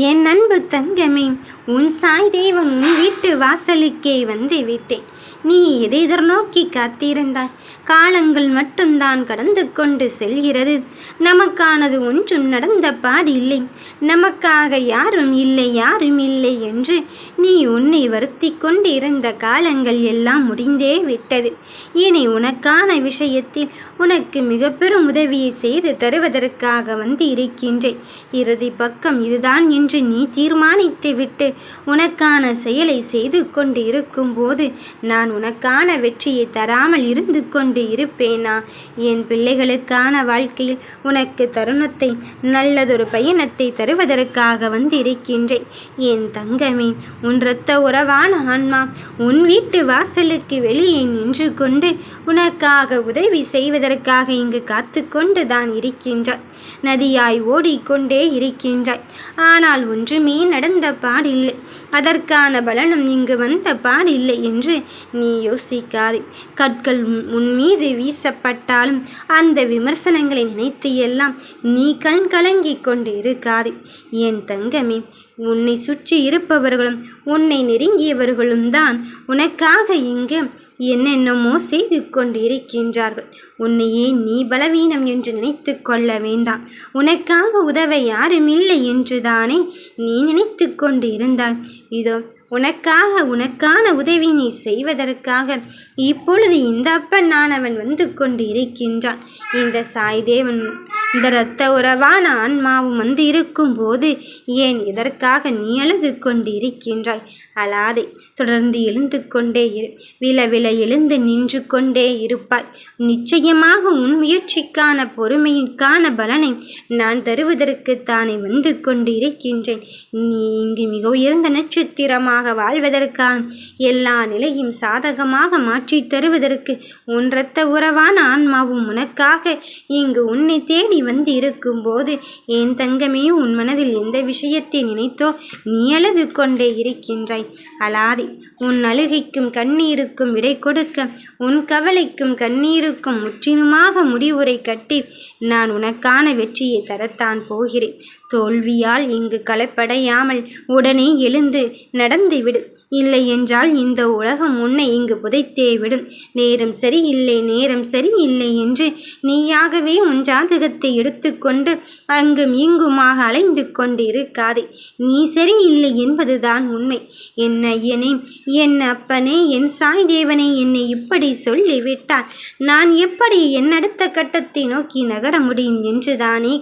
என் அன்பு தங்கமே உன் சாய் தெய்வம் உன் வீட்டு வாசலுக்கே வந்து விட்டேன். நீ எதை எதிர்நோக்கி காத்திருந்தாய்? காலங்கள் மட்டும்தான் கடந்து கொண்டு செல்கிறது. நமக்கானது ஒன்றும் நடந்த பாடில்லை. நமக்காக யாரும் இல்லை யாரும் இல்லை என்று நீ உன்னை வருத்தி கொண்டிருந்த காலங்கள் எல்லாம் முடிந்தே விட்டது. இனி உனக்கான விஷயத்தில் உனக்கு மிக பெரும் உதவியை செய்து தருவதற்காக வந்து இருக்கின்றேன் இறுதி பக்கம் இதுதான் என்று நீ தீர்மானித்து விட்டு உனக்கான செயலை செய்து கொண்டு இருக்கும்போது நான் உனக்கான வெற்றியை தராமல் இருந்து கொண்டு இருப்பேனா? என் பிள்ளைகளுக்கான வாழ்க்கையில் உனக்கு தருணத்தை நல்லதொரு பயணத்தை தருவதற்காக வந்து இருக்கின்றேன் என் தங்கமே உன் இரத்த உறவான ஆன்மா உன் வீட்டு வாசலுக்கு வெளியே நின்று கொண்டு உனக்காக உதவி செய்வதற்காக இங்கு காத்து கொண்டு தான் இருக்கின்றாய். நதியாய் ஓடிக்கொண்டே இருக்கின்றாய். ஆனால் ஒன்றுமே நடந்த பாடில்லை. அதற்கான பலனும் இங்கு வந்த பாடில்லை என்று நீ யோசிக்காதே. கற்கள் உன்- மீது வீசப்பட்டாலும் அந்த விமர்சனங்களை நினைத்து எல்லாம் நீ கண் கலங்கிக் கொண்டு இருக்காதே என் தங்கமே உன்னை சுற்றி இருப்பவர்களும் உன்னை நெருங்கியவர்களும் தான். உனக்காக இங்கு என்னென்னமோ செய்து கொண்டு இருக்கின்றார்கள் உன்னையே நீ பலவீனம் என்று நினைத்து கொள்ள வேண்டாம். உனக்காக உதவ யாரும் இல்லை என்று தானே நீ நினைத்து கொண்டு இருந்தாய் இதோ உனக்காக உனக்கான உதவி நீ செய்வதற்காக இப்பொழுது இந்த அப்பனானவன் வந்து கொண்டு இருக்கின்றான். இந்த சாய்தேவன் இந்த இரத்த உறவான ஆன்மாவும் வந்து இருக்கும்போது ஏன் இதற்காக நீ அழுது கொண்டு இருக்கின்றாய் அழாதே தொடர்ந்து எழுந்து கொண்டே இரு. வில வில எழுந்து நின்று கொண்டே இருப்பாய். நிச்சயமாக உன் முயற்சிக்கான பொறுமைக்கான பலனை நான் தருவதற்கு தானே வந்து கொண்டு இருக்கின்றேன். நீ இங்கு மிக உயர்ந்த நட்சத்திரமாக வாழ்வதற்கான. எல்லா நிலையும் சாதகமாக மாற்றித் தருவதற்கு உன் உறவான ஆன்மாவும் உனக்காக இங்கு உன்னை தேடி வந்து இருக்கும்போது என் தங்கமே உன் மனதில் எந்த விஷயத்தை நினைத்தோ நீ அழுது கொண்டே இருக்கின்றாய். அழாதே உன் அழுகைக்கும் கண்ணீருக்கும் விடை கொடுக்க உன் கவலைக்கும் கண்ணீருக்கும் முற்றிலுமாக முடிவுரை கட்டி நான் உனக்கான வெற்றியை தரத்தான் போகிறேன். தோல்வியால் இங்கு கலப்படையாமல் உடனே எழுந்து நடந்துவிடு இல்லை என்றால் இந்த உலகம் உன்னை இங்கு புதைத்தே விடும் நேரம் இல்லை நேரம் சரி இல்லை என்று நீயாகவே உன் ஜாதகத்தை எடுத்துக்கொண்டு அங்கும் இங்குமாக அலைந்து கொண்டிருக்காதே. நீ சரி இல்லை என்பதுதான் உண்மை. என் ஐயனே என் அப்பனே என் சாய் தேவனே என்னை இப்படி சொல்லிவிட்டால் நான் எப்படி என் அடுத்த கட்டத்தை நோக்கி நகர முடியும் என்று தானே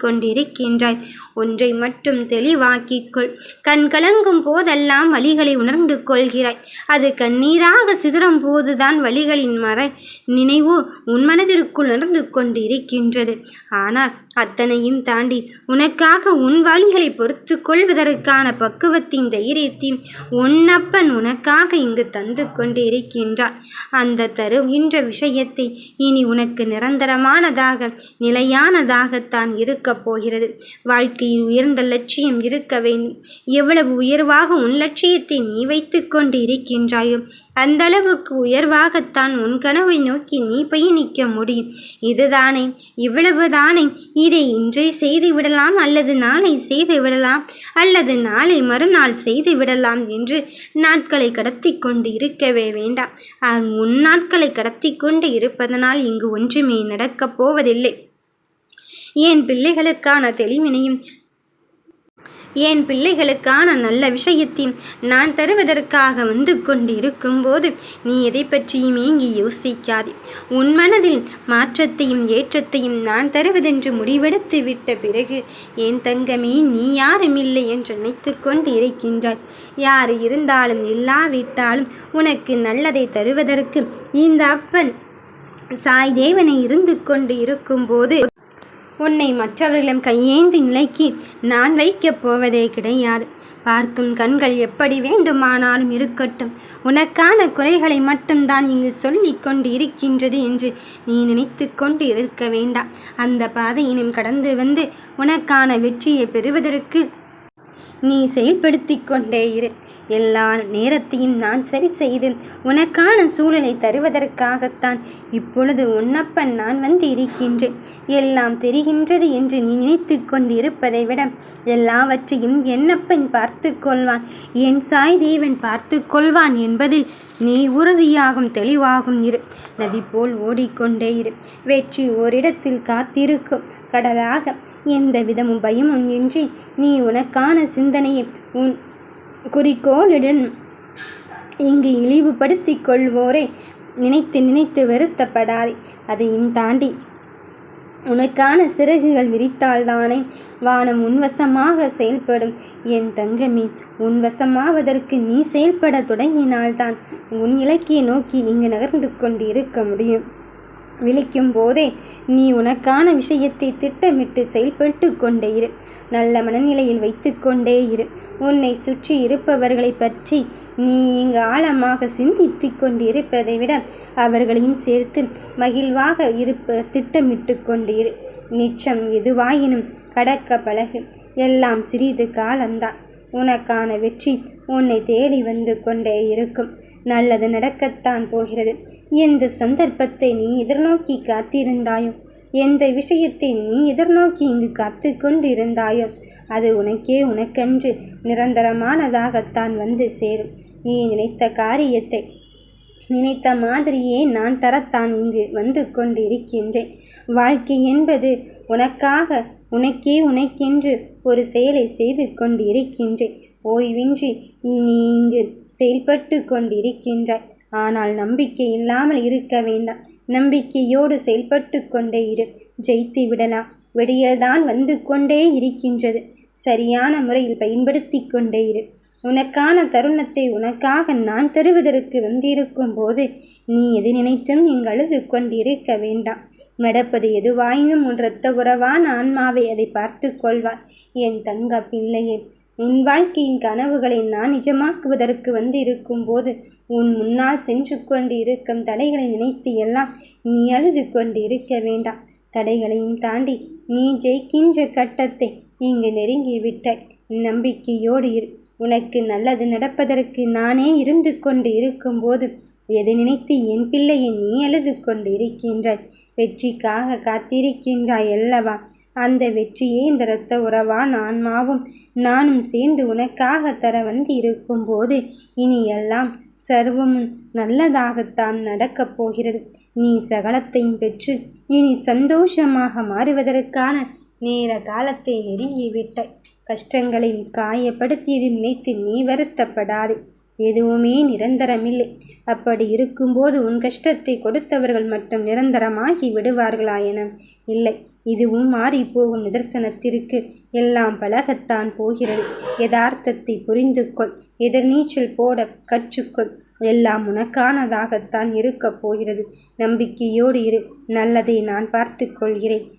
கொண்டிருக்கின்றாய். ஒன்றை மட்டும் தெளிவாக்கிக்கொள் கண்கலங்கும் போதெல்லாம் வழிகள் உணர்ந்து கொள்கிறாய். அது கண்ணீராக சிதறும் போதுதான் வழிகளின் மற நினைவு உன் மனதிற்குள் உணர்ந்து கொண்டு இருக்கின்றது ஆனால் அத்தனையும் தாண்டி உனக்காக உன் வழிகளை பொறுத்து கொள்வதற்கான பக்குவத்தின் தைரியத்தையும் உன்னப்பன் உனக்காக இங்கு தந்து கொண்டு இருக்கின்றான் அந்த தருகின்ற விஷயத்தை இனி உனக்கு நிரந்தரமானதாக நிலையானதாகத்தான் இருக்கப் போகிறது. வாழ்க்கையில் உயர்ந்த லட்சியம் இருக்க வேண்டும். எவ்வளவு உயர்வாக உன் லட்சியத்தை நீ வைத்து கொண்டிருக்கின்றாயோ? அந்தளவுக்கு உயர்வாகத்தான் உன் கனவை நோக்கி நீ பயணிக்க முடியும். இதுதானே இவ்வளவுதானே இதை இன்றே செய்து விடலாம் அல்லது நாளை செய்து விடலாம் அல்லது நாளை மறுநாள் செய்து விடலாம் என்று நாட்களை கடத்தி கொண்டு இருக்கவே வேண்டாம். உன் நாட்களை கடத்தி கொண்டு இருப்பதனால் இங்கு ஒன்றுமே நடக்கப் போவதில்லை என் பிள்ளைகளுக்கான தெளிவினையும் என் பிள்ளைகளுக்கான நல்ல விஷயத்தை நான் தருவதற்காக வந்து கொண்டு இருக்கும்போது நீ எதை பற்றியும் ஏங்கி யோசிக்காதே. உன் மனதில் மாற்றத்தையும் ஏற்றத்தையும் நான் தருவதென்று முடிவெடுத்து விட்ட பிறகு என் தங்கமே நீ யாரும் இல்லை என்று நினைத்து கொண்டு இருக்கின்றாய். யார் இருந்தாலும் இல்லாவிட்டாலும் உனக்கு நல்லதை தருவதற்கு இந்த அப்பன் சாய் தேவனை இருந்து கொண்டு இருக்கும்போது உன்னை மற்றவர்களிடம் கையேந்தி நிலைக்கு நான் வைக்கப் போவதே கிடையாது. பார்க்கும் கண்கள் எப்படி வேண்டுமானாலும் இருக்கட்டும். உனக்கான குறைகளை மட்டும்தான் இங்கு சொல்லி கொண்டு இருக்கின்றது என்று நீ நினைத்து கொண்டு இருக்க வேண்டாம். அந்த பாதையினும் கடந்து வந்து உனக்கான வெற்றியை பெறுவதற்கு நீ செயல்படுத்தி கொண்டே இரு. எல்லா நேரத்தையும் நான் சரி செய்து உனக்கான சூழலை தருவதற்காகத்தான் இப்பொழுது உன்னப்பன் நான் வந்து இருக்கின்றேன் எல்லாம் தெரிகின்றது என்று நீ நினைத்து கொண்டிருப்பதை விட எல்லாவற்றையும் என்னப்பன் பார்த்து கொள்வான்? என் சாய் தேவன் பார்த்து கொள்வான் என்பதில் நீ உறுதியாகும் தெளிவாகும் இரு. நதி போல் ஓடிக்கொண்டே இரு. வெற்றி ஓரிடத்தில் காத்திருக்கும். கடலாக எந்த விதமும் பயமும் இன்றி நீ உனக்கான சிந்தனை உன் குறிக்கோளுடன் இங்கு இழிவுபடுத்திக் கொள்வோரை. நினைத்து நினைத்து வருத்தப்படாதே. அதையும் தாண்டி உனக்கான சிறகுகள் விரித்தால்தானே வானம் உன்வசமாக செயல்படும். என் தங்கமே உன்வசமாவதற்கு நீ செயல்பட தொடங்கினால்தான் உன் இலக்கிய நோக்கி இங்கு நகர்ந்து கொண்டு இருக்க முடியும். விழிக்கும் போதே நீ உனக்கான விஷயத்தை திட்டமிட்டு செயல்பட்டு கொண்டே இரு. நல்ல மனநிலையில் வைத்து கொண்டே இரு. உன்னை சுற்றி இருப்பவர்களை பற்றி நீ இங்கு ஆழமாக சிந்தித்து கொண்டிருப்பதை விட அவர்களையும் சேர்த்து மகிழ்வாக இருப்ப திட்டமிட்டு கொண்டு இரு. நிச்சம் எதுவாயினும் கடக்க பழகு. எல்லாம் சிறிது காலம்தான். உனக்கான வெற்றி உன்னை தேடி வந்து கொண்டே இருக்கும். நல்லது நடக்கத்தான் போகிறது. எந்த சந்தர்ப்பத்தை நீ எதிர்நோக்கி காத்திருந்தாயோ எந்த விஷயத்தை நீ எதிர்நோக்கி இங்கு காத்து கொண்டிருந்தாயோ அது உனக்கே உனக்கென்று நிரந்தரமானதாகத்தான் வந்து சேரும். நீ நினைத்த காரியத்தை நினைத்த மாதிரியே நான் தரத்தான் இங்கு வந்து கொண்டிருக்கின்றேன். வாழ்க்கை என்பது உனக்காக உனக்கே உனக்கென்று ஒரு செயலை செய்து கொண்டிருக்கின்றேன். ஓய்வின்றி நீ இங்கு செயல்பட்டு கொண்டிருக்கின்றாய். ஆனால் நம்பிக்கை இல்லாமல் இருக்க வேண்டாம். நம்பிக்கையோடு செயல்பட்டு கொண்டே இரு. ஜெயித்து விடலாம். விடியல்தான் வந்து கொண்டே இருக்கின்றது. சரியான முறையில் பயன்படுத்தி கொண்டே இரு. உனக்கான தருணத்தை உனக்காக நான் தருவதற்கு வந்திருக்கும் போது நீ எது நினைத்தும் இங்கு அழுது கொண்டிருக்க வேண்டாம். நடப்பது எதுவாயினும் உன் இரத்த உறவான ஆன்மாவை அதை பார்த்து கொள்வார். என் தங்க பிள்ளையே உன் வாழ்க்கையின் கனவுகளை நான் நிஜமாக்குவதற்கு வந்து இருக்கும்போது உன் முன்னால் சென்று கொண்டு இருக்கும் தடைகளை நினைத்து எல்லாம் நீ அழுது கொண்டு இருக்க வேண்டாம். தடைகளையும் தாண்டி நீ ஜெயிக்கின்ற கட்டத்தை இங்கு நெருங்கி விட்டாய் நம்பிக்கையோடு இரு. உனக்கு நல்லது நடப்பதற்கு நானே இருந்து கொண்டு இருக்கும்போது எதை நினைத்து என் பிள்ளையை நீ எழுது கொண்டு இருக்கின்றாய்? வெற்றிக்காக காத்திருக்கின்றாய் அல்லவா? அந்த வெற்றியே இந்த இரத்த உறவான் ஆன்மாவும் நானும் சேர்ந்து உனக்காக தர வந்து இருக்கும்போது இனி எல்லாம் சர்வமும் நல்லதாகத்தான் நடக்கப் போகிறது. நீ சகலத்தையும் பெற்று இனி சந்தோஷமாக மாறுவதற்கான நேர காலத்தை நெருங்கிவிட்டாய் கஷ்டங்களை காயப்படுத்தியது நினைத்து நீ வருத்தப்படாதே. எதுவுமே நிரந்தரமில்லை. அப்படி இருக்கும்போது உன் கஷ்டத்தை கொடுத்தவர்கள் மட்டும் நிரந்தரமாகி விடுவார்களா என? இல்லை. இதுவும் மாறிப்போகும் நிதர்சனத்திற்கு. எல்லாம் பழகத்தான் போகிறது. யதார்த்தத்தை புரிந்து கொள் எதிர்நீச்சல் போட கற்றுக்கொள். எல்லாம் உனக்கானதாகத்தான் இருக்கப் போகிறது. நம்பிக்கையோடு இரு. நல்லதை நான் பார்த்து கொள்கிறேன்.